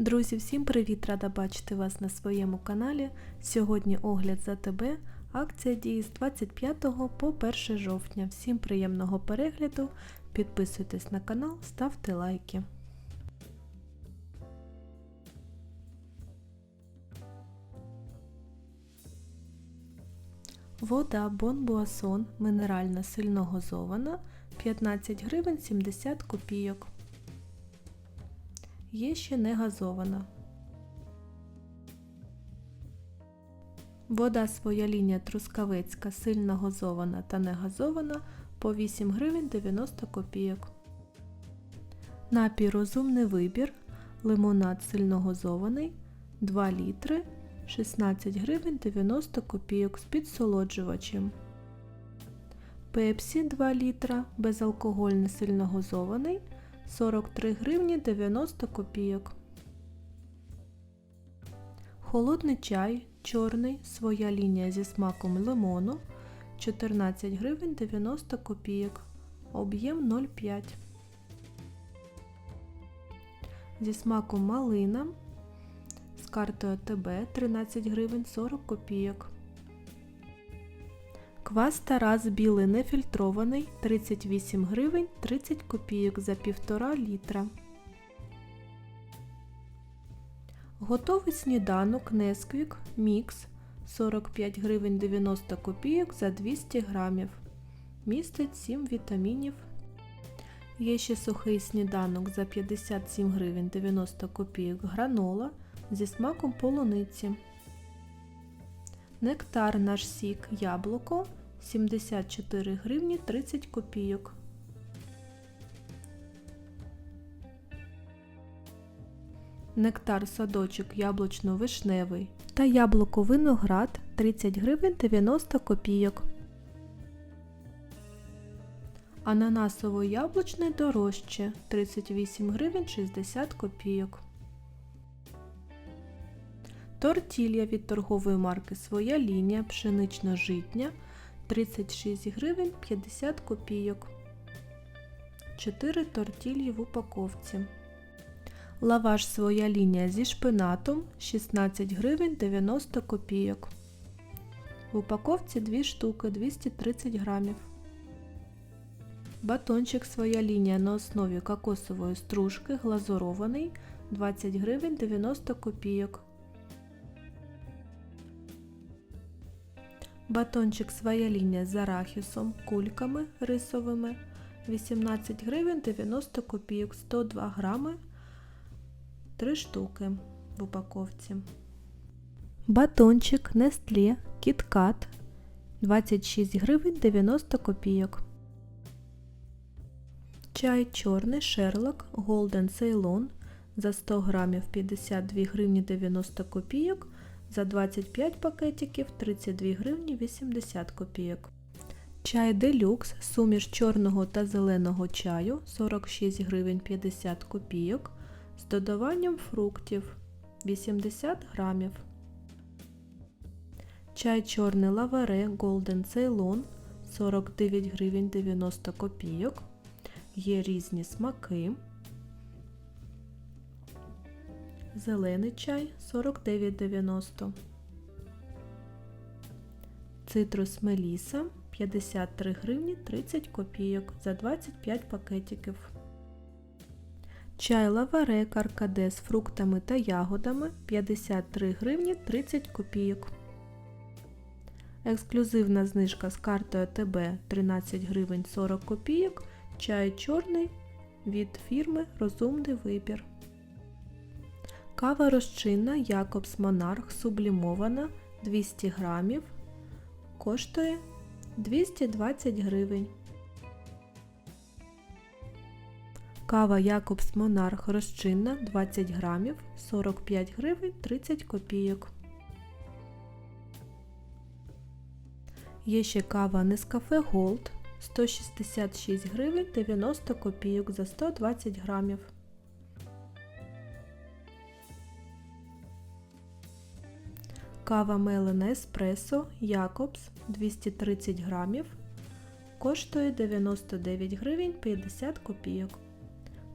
Друзі, всім привіт! Рада бачити вас на своєму каналі. Сьогодні огляд за тебе. Акція діє з 25 по 1 жовтня. Всім приємного перегляду. Підписуйтесь на канал, ставте лайки. Вода Бонбуасон мінеральна сильно газована 15 гривень 70 копійок. Є ще не газована. Вода своя лінія Трускавецька сильно газована та не газована по 8 гривень 90 копійок. Напій розумний вибір. Лимонад сильно газований 2 літри 16 гривень 90 копійок з підсолоджувачем. Пепсі 2 літра безалкогольний сильно газований 43 гривні 90 копійок. Холодний чай чорний, своя лінія зі смаком лимону 14 гривень 90 копійок. Об'єм 0,5. Зі смаком малина з картою ТБ 13 гривень 40 копійок. Квас Тарас білий нефільтрований 38 гривень 30 копійок за 1,5 літра. Готовий сніданок Несквік Мікс 45 гривень 90 копійок за 200 грамів. Містить 7 вітамінів. Є ще сухий сніданок за 57 гривень 90 копійок гранола зі смаком полуниці. Нектар наш сік яблуко 74 гривні 30 копійок. Нектар садочок яблучно-вишневий та яблуко виноград 30 гривень 90 копійок. Ананасово-яблучний дорожче 38 гривень 60 копійок. Тортілля від торгової марки Своя лінія пшенично-житня 36 гривень 50 копійок. 4 тортілі в упаковці. Лаваш своя лінія зі шпинатом 16 гривень 90 копійок. В упаковці 2 штуки 230 грамів. Батончик своя лінія на основі кокосової стружки глазурований 20 гривень 90 копійок. Батончик своя лінія з арахісом, кульками рисовими 18 гривень 90 копійок 102 грами 3 штуки в упаковці. Батончик Nestle KitKat 26 гривень 90 копійок. Чай чорний Sherlock Golden Ceylon за 100 грамів 52 гривні 90 копійок за 25 пакетиків 32 гривні 80 копійок. Чай делюкс, суміш чорного та зеленого чаю 46 гривень 50 копійок з додаванням фруктів 80 грамів. Чай чорний лаваре Golden Ceylon 49 гривень 90 копійок. Є різні смаки. Зелений чай 49,90. Цитрус Меліса 53 гривні 30 копійок за 25 пакетиків. Чай лаваре каркаде з фруктами та ягодами 53 гривні 30 копійок. Ексклюзивна знижка з картою ТБ 13 гривень 40 копійок. Чай чорний від фірми Розумний вибір. Кава розчинна Якобс Монарх сублімована 200 грамів. Коштує 220 гривень. Кава Якобс Монарх розчинна 20 грамів 45 гривень 30 копійок. Є ще кава Нескафе Gold 166 гривень 90 копійок за 120 грамів. Кава Мелена Еспресо Якобс 230 грамів. Коштує 99 гривень 50 копійок.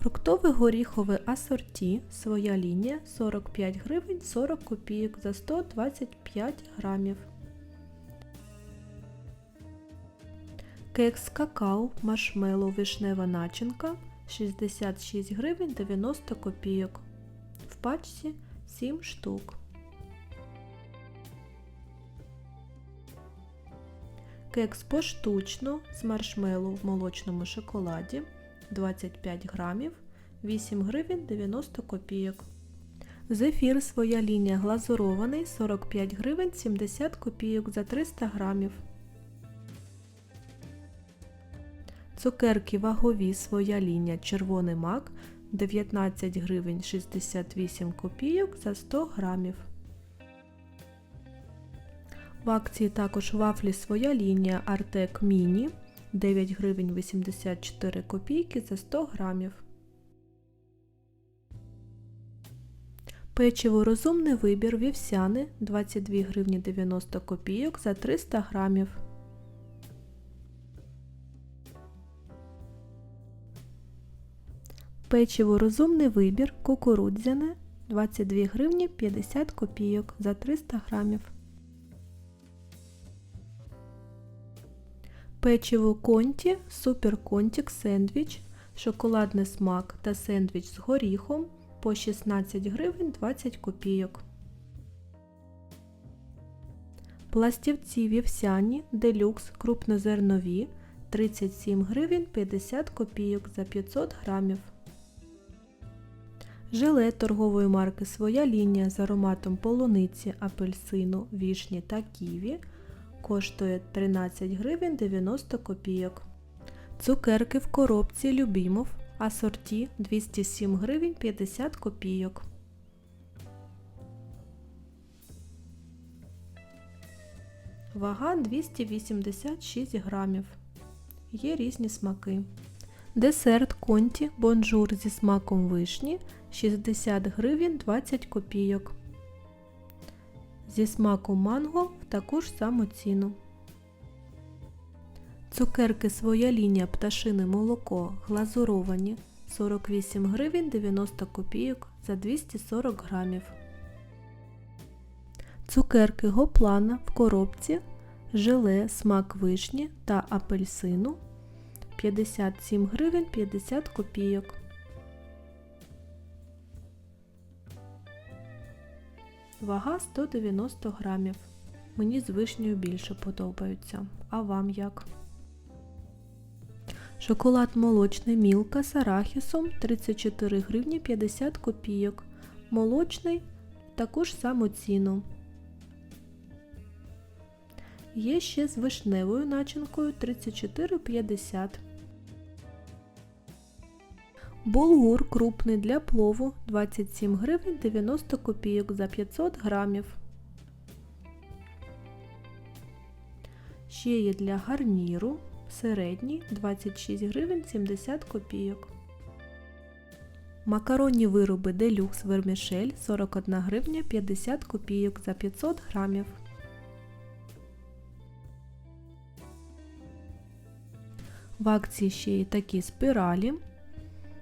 Фруктове горіхове асорті, своя лінія 45 гривень 40 копійок за 125 грамів. Кекс какао, маршмеллоу, вишнева начинка 66 гривень 90 копійок. В пачці 7 штук. Кекс поштучно з маршмеллоу в молочному шоколаді 25 грамів 8 гривень 90 копійок. Зефір своя лінія глазурований 45 гривень 70 копійок за 300 грамів. Цукерки вагові своя лінія червоний мак 19 гривень 68 копійок за 100 грамів. В акції також вафлі своя лінія Артек Міні 9 гривень 84 копійки за 100 грамів. Печиво розумний вибір вівсяни 22 гривні 90 копійок за 300 грамів. Печиво розумний вибір кукурудзяне 22 гривні 50 копійок за 300 грамів. Печиво конті, супер контік сендвіч, шоколадний смак та сендвіч з горіхом по 16 гривень 20 копійок. Пластівці вівсяні делюкс крупнозернові 37 гривень 50 копійок за 500 грамів. Желе торгової марки Своя лінія з ароматом полуниці, апельсину, вішні та ківі коштує 13 гривень 90 копійок. Цукерки в коробці Любімов асорті 207 гривень 50 копійок. Вага 286 грамів. Є різні смаки. Десерт конті бонжур зі смаком вишні 60 гривень 20 копійок. Зі смаком манго таку ж саму ціну. Цукерки своя лінія пташине молоко глазуровані 48 гривень 90 копійок за 240 грамів. Цукерки гоплана в коробці, желе, смак вишні та апельсину 57 гривень 50 копійок. Вага 190 грамів. Мені з вишнею більше подобаються. А вам як? Шоколад молочний Мілка з арахісом 34 гривні 50 копійок. Молочний таку ж саму ціну. Є ще з вишневою начинкою 34,50. Булгур крупний для плову 27 гривень 90 копійок за 500 грамів. Ще є для гарніру середній 26 гривень 70 копійок. Макаронні вироби Делюкс Вермішель 41 гривня 50 копійок за 500 грамів. В акції ще є такі спіралі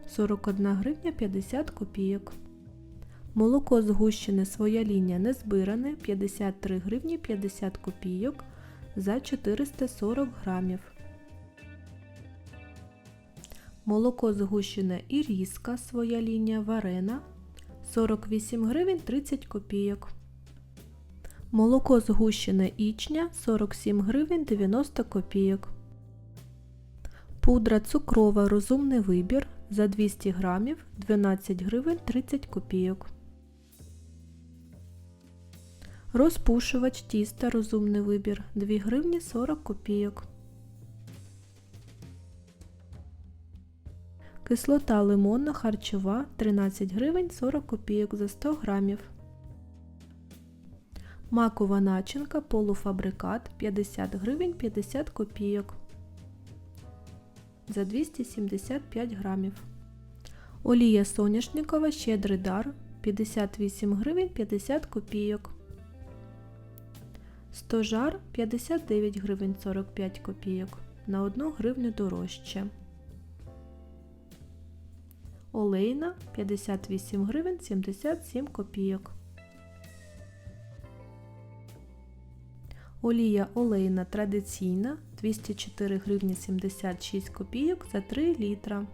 41 гривня 50 копійок. Молоко згущене своя лінія не збиране 53 гривні 50 копійок за 440 грамів. Молоко згущене і різка своя лінія варена 48 гривень 30 копійок. Молоко згущене ічня 47 гривень 90 копійок. Пудра цукрова розумний вибір за 200 грамів 12 гривень 30 копійок. Розпушувач тіста розумний вибір 2 гривні 40 копійок. Кислота лимонна харчова 13 гривень 40 копійок за 100 грамів. Макова начинка полуфабрикат 50 гривень 50 копійок за 275 грамів. Олія соняшникова щедрий дар 58 гривень 50 копійок. Стожар 59 гривень 45 копійок на 1 гривню дорожче. олейна 58 гривень 77 копійок. Олія олейна традиційна 204 гривні 76 копійок за 3 літра.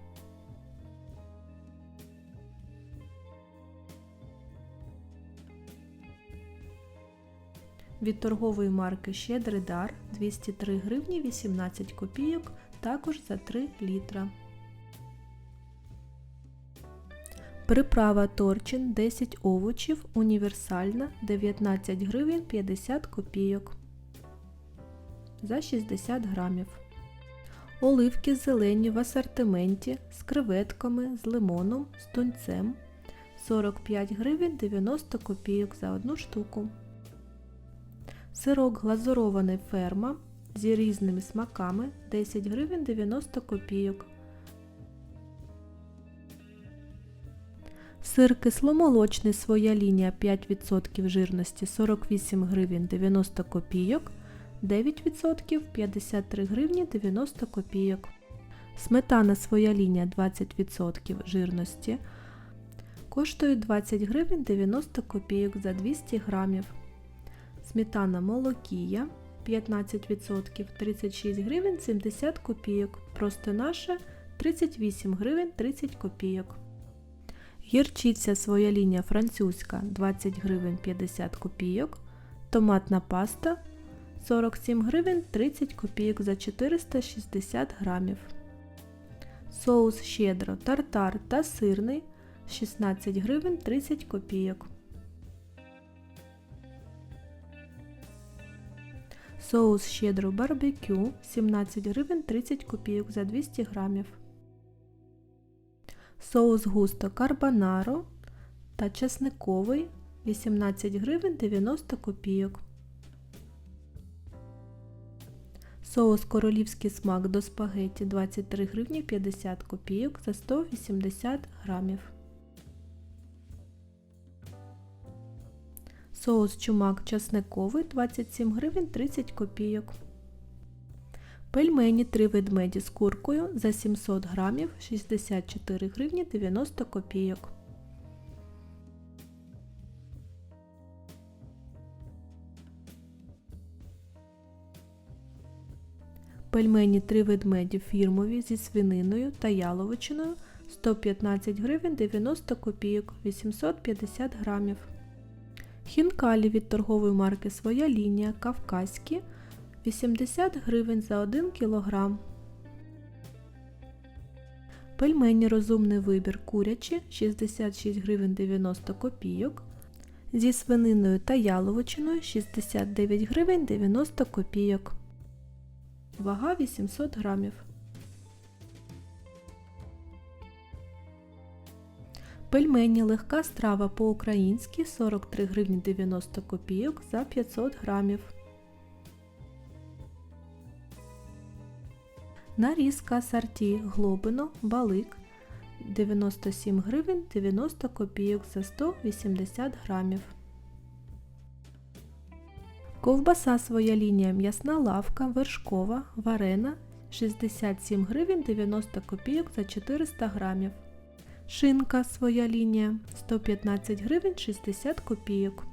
Від торгової марки Щедрий дар 203 гривні 18 копійок також за 3 літра. Приправа Торчин 10 овочів універсальна 19 гривень 50 копійок за 60 грамів. Оливки зелені в асортименті з креветками, з лимоном, з тунцем 45 гривень 90 копійок за одну штуку. Сирок глазурований ферма зі різними смаками 10 гривень 90 копійок. Сир кисломолочний своя лінія 5% жирності 48 гривень 90 копійок, 9% 53 гривні 90 копійок. Сметана своя лінія 20% жирності коштує 20 гривень 90 копійок за 200 грамів. Сметана молокія 15% 36 гривень 70 копійок. Просто наша 38 гривень 30 копійок. Гірчиця своя лінія французька 20 гривень 50 копійок. Томатна паста 47 гривень 30 копійок за 460 грамів. Соус щедро тартар та сирний 16 гривень 30 копійок. Соус щедро барбекю 17 гривень 30 копійок за 200 грамів. Соус густо карбонаро та чесниковий 18 гривень 90 копійок. Соус королівський смак до спагетті 23 гривні 50 копійок за 180 грамів. Соус чумак часниковий 27 гривень 30 копійок. Пельмені 3 ведмеді з куркою за 700 грамів 64 гривні 90 копійок. Пельмені 3 ведмеді фірмові зі свининою та яловичиною 115 гривень 90 копійок 850 грамів. Хінкалі від торгової марки Своя лінія Кавказькі 80 гривень за 1 кг. Пельмені розумний вибір курячі 66 гривень 90 копійок. Зі свининою та яловичиною 69 гривень 90 копійок. Вага 800 грамів. Пельмені легка страва по-українськи 43 гривні 90 копійок за 500 грамів. Нарізка асорті глобино, балик 97 гривень 90 копійок за 180 грамів. Ковбаса своя лінія м'ясна лавка, вершкова, варена 67 гривень 90 копійок за 400 грамів. Шинка своя лінія 115 гривень 60 копійок.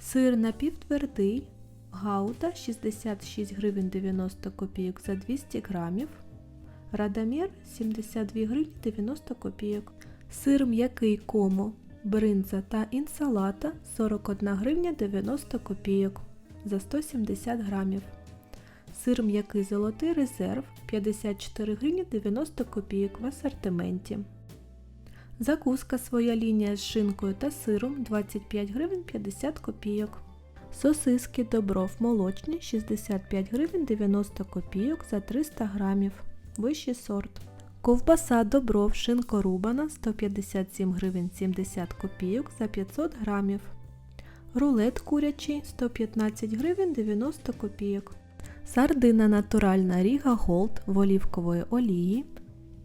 Сир напівтвердий Гауда 66 гривень 90 копійок за 200 грамів. Радомір 72 гривні 90 копійок. Сир м'який комо, бринза та інсалата 41 гривня 90 копійок за 170 грамів. Сир м'який золотий резерв 54 гривні 90 копійок в асортименті. Закуска своя лінія з шинкою та сиром 25 гривень 50 копійок. Сосиски Добров молочні 65 гривень 90 копійок за 300 грамів. Вищий сорт. Ковбаса Добров шинкорубана 157 гривень 70 копійок за 500 грамів. Рулет курячий 115 гривень 90 копійок. Сардина натуральна Ріга Голд в олівкової олії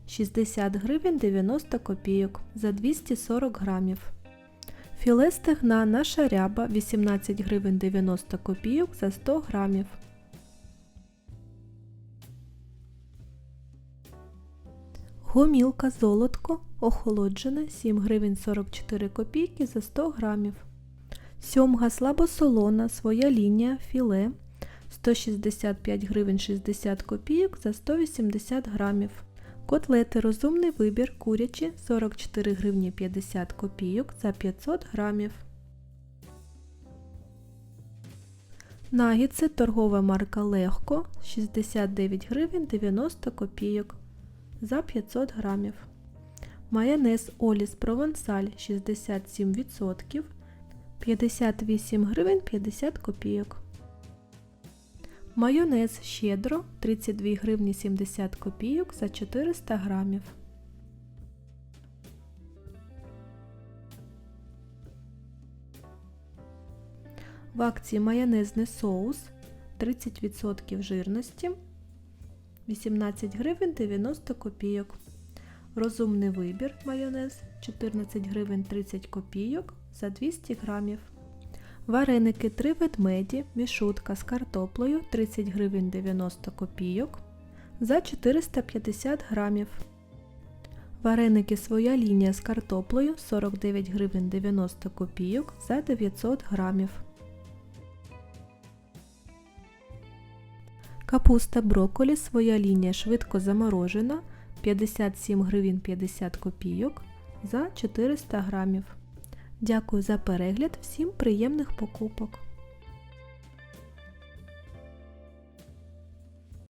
60 гривень 90 копійок за 240 грамів. Філе стегна наша ряба 18 гривень 90 копійок за 100 грамів. Гомілка золотко охолоджена 7 гривень 44 копійки за 100 грамів. Сьомга слабосолона своя лінія філе 165 гривень 60 копійок за 180 грамів. Котлети розумний вибір курячі 44 гривні 50 копійок за 500 грамів. Нагідси торгова марка Легко 69 гривень 90 копійок за 500 грамів. Майонез Оліс Провансаль 67% 58 гривень 50 копійок. Майонез Щедро 32 гривні 70 копійок за 400 грамів. В акції майонезний соус 30% жирності 18 гривень 90 копійок. Розумний вибір майонез 14 гривень 30 копійок за 200 грамів. Вареники 3 ведмеді, мішутка з картоплею 30 гривень 90 копійок за 450 грамів. Вареники своя лінія з картоплею 49 гривень 90 копійок за 900 грамів. Капуста брокколі своя лінія швидко заморожена 57 гривень 50 копійок за 400 грамів. Дякую за перегляд, всім приємних покупок!